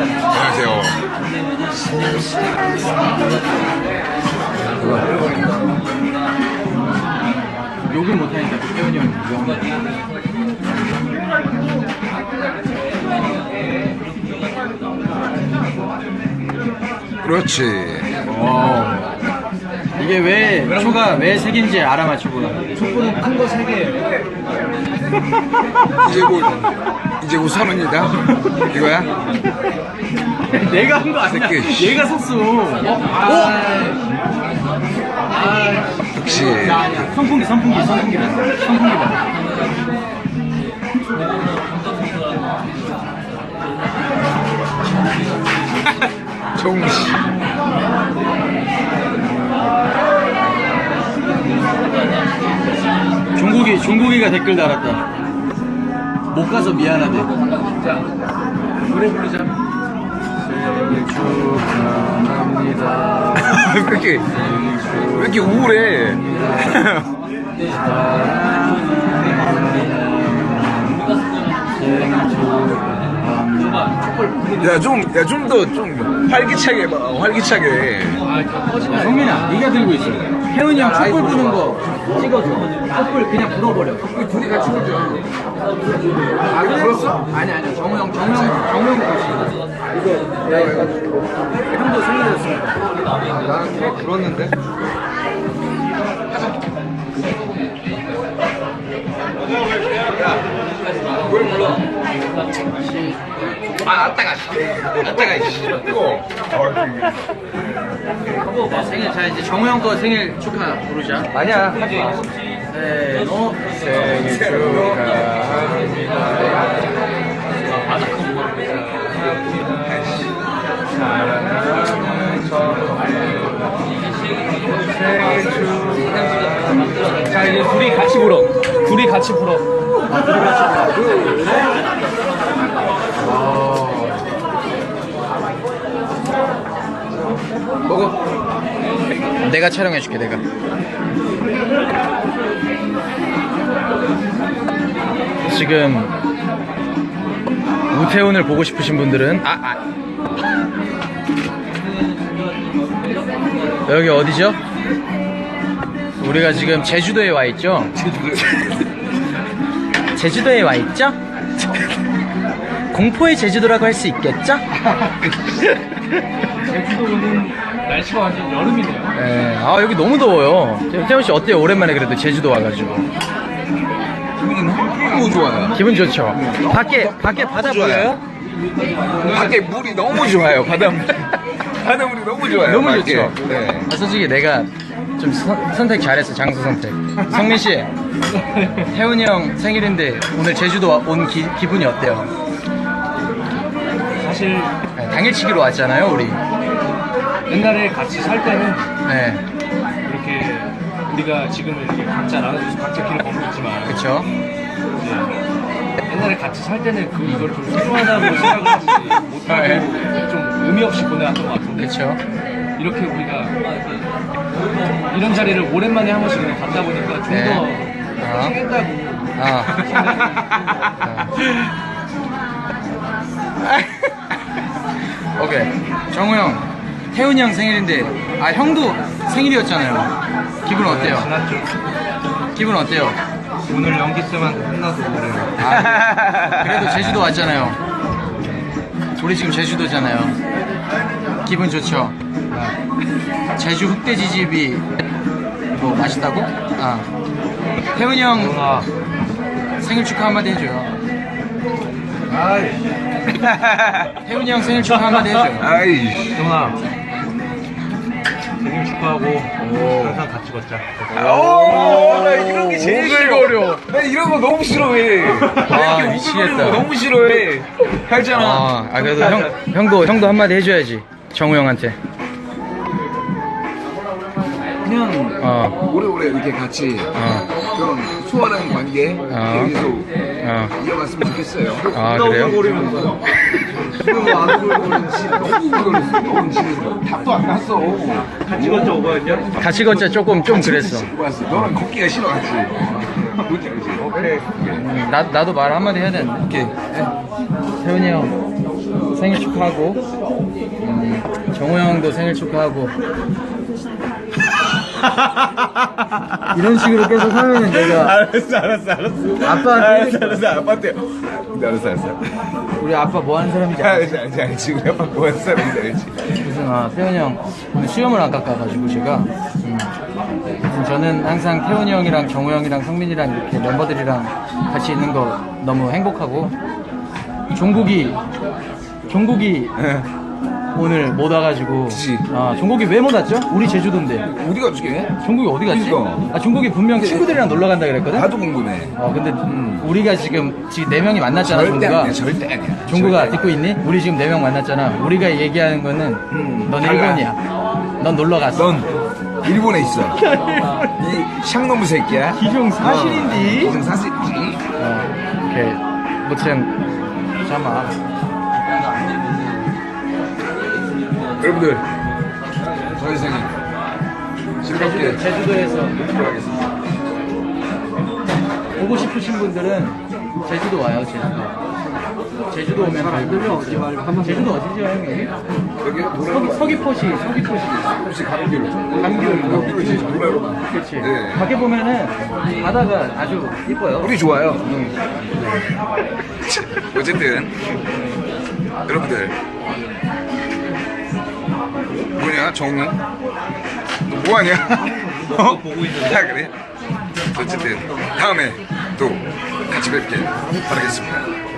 안녕하세요. 욕을 못하니까 태훈이 형 욕. 그렇지. 어. 이게 왜 초가 왜 색인지 알아맞히고 촛불은 큰 거 세 개. 이제 곧 이제 곧 서른이다. 이거야? 내가 한 거 아니야. 새끼. 얘가 섰어. 역시 선풍기 선풍기 선풍기다. 선풍기다. 정씨. 종국이 종국이가 댓글 달았다. 못 가서 미안하대. 자 노래 부르자. 생일 축하합니다. 왜 이렇게 왜 이렇게 우울해? 야 좀 야 좀 더 좀 활기차게 해봐 활기차게 야, 성민아, 네가 들고 있어. 혜은이 형 촛불 부는 거 찍어줘. 촛불 그냥 불어버려. 촛불 둘이 같이 불죠. 아, 불었어? 아니, 아니. 정우 형, 정우 형, 정우 형 같이. 이거 내가 해가지고. 형도 생일이었으니까. 나는 불었는데 뭘 불러 아 아따가 아따가 이씨 이거 생일, 자, 이제 정우 형 거 생일 축하 부르자. 아니야 하지 마 네, 너. 생일 축하합니다 사랑하는 자 이제 둘이 같이 불어. 둘이 같이 불어. 먹어. 내가 촬영해줄게, 내가. 지금 우태훈을 보고 싶으신 분들은 아, 아. 여기 어디죠? 우리가 지금 제주도에 와 있죠? 제주도에 와 있죠? 공포의 제주도라고 할 수 있겠죠? 제주도는 날씨가 완전 여름이네요. 네, 아 여기 너무 더워요. 태훈 씨 어때요? 오랜만에 그래도 제주도 와가지고 기분은 너무 좋아요 기분 좋죠? 밖에 밖에 바다 좋아요. 보여요? 밖에 물이 너무 좋아요 바닷물 바닷물이 너무 좋아요 너무 밖에. 좋죠. 네. 아, 솔직히 내가 좀 선, 선택 잘했어 장소 선택. 성민 씨, 태훈이 형 생일인데 오늘 제주도 와- 온 기, 기분이 어때요? 사실 네, 당일치기로 왔잖아요 우리. 옛날에 같이 살 때는 네, 이렇게 우리가 지금은 이렇게 각자 나눠줘서 각자 길을 걷고 있지만 그렇죠. 이제 옛날에 같이 살 때는 그 이걸 좀 소중하다고 생각을 하지 못하고 좀 의미 없이 보내왔던 것 같은데 그렇죠. 이렇게 우리가 이런 자리를 오랜만에 한 번씩 그냥 갔다 보니까 좀더 네. 아. 오케이. 정우 형, 태훈이 형 생일인데, 아, 형도 생일이었잖아요. 기분 어때요? 지났죠. 기분 어때요? 오늘 연기쌤한 끝나서 그래요. 아, 그래도 제주도 왔잖아요. 우리 지금 제주도잖아요. 기분 좋죠? 아, 제주 흑돼지집이 뭐 맛있다고? 아. 태훈이 형 아, 생일 축하 한마디 해줘요. 아이, 태훈이 형 생일 축하 한마디 해줘요. 아이 정아. 생일 축하하고 항상 같이 걷자. 오 나 이런 게 제일. 싫어 나 이런 거 너무 싫어해 아, 이렇게 미치겠다. 우글거리는 거 너무 싫어해 알잖아 아, 아 그래도 형 형도 형도 한마디 해줘야지. 정우 형한테. 그냥 어. 오래오래 이렇게 같이 어. 그런 수월한 관계 어. 계속 어. 이어갔으면 좋겠어요. 아 그래요? 지금 안 오글거리는 지 너무 지금 답도 안 났어. 같이 걷자 오거든요. 같이 걷자 조금 좀 그랬어. 왔어 너는 걷기가 싫어 같이 그렇지 그렇지? 오케이 음, 나 나도 말 한마디 해야 되는데. 오케이 태훈이 형 생일 축하하고. 음, 정우 형도 생일 축하하고 이런 식으로 계속 하면은 내가 알았어 알았어 알았어. 아빠한테 알았어 알았어. 아빠한테 알았어 알았어. 우리 아빠 뭐 하는 사람인지 알지? 알지? 알지 알지 우리 아빠 뭐 하는 사람인지 알지? 무슨 아 태훈이 형. 오늘 수염을 안 깎아가지고 제가. 음, 저는 항상 태훈이 형이랑 정우 형이랑 성민이랑 이렇게 멤버들이랑 같이 있는 거 너무 행복하고. 종국이 종국이 오늘 못 와가지고 그치. 아 종국이 왜 못 왔죠? 우리 제주도인데 우리가 어떻게 종국이 어디 갔지? 그러니까. 아 종국이 분명 친구들이랑 놀러 간다 그랬거든? 나도 궁금해 어 근데 우리가 지금 지금 네 명이 만났잖아 절대 종국아 아니야 절대 아니야 종국아 절대 듣고 있니? 우리 지금 네 명 만났잖아. 우리가 얘기하는 거는 넌 달라. 일본이야. 넌 놀러 갔어. 넌 일본에 있어 이 샹놈의 새끼야 기종 사실인디? 기종 사실인지 어, 오케이. 무튼 잠깐만. 여러분들 저희 생일 즐겁게 제주도, 제주도에서. 들어가겠습니다. 오고 싶으신 분들은 제주도 와요. 제주도. 제주도 오면 잘 어디 말고 제주도 어디죠 형님? 여기 서기 서기포시 서기포시. 혹시 감귤 감귤 감귤을 제일 좋아요 그렇지. 네. 밖에 보면은 바다가 아주 이뻐요. 우리 좋아요. 어쨌든 여러분들 뭐냐 정우 너 뭐하냐 어? 보고 있는데 아 그래? 어쨌든 다음에 또 같이 뵙길 바라겠습니다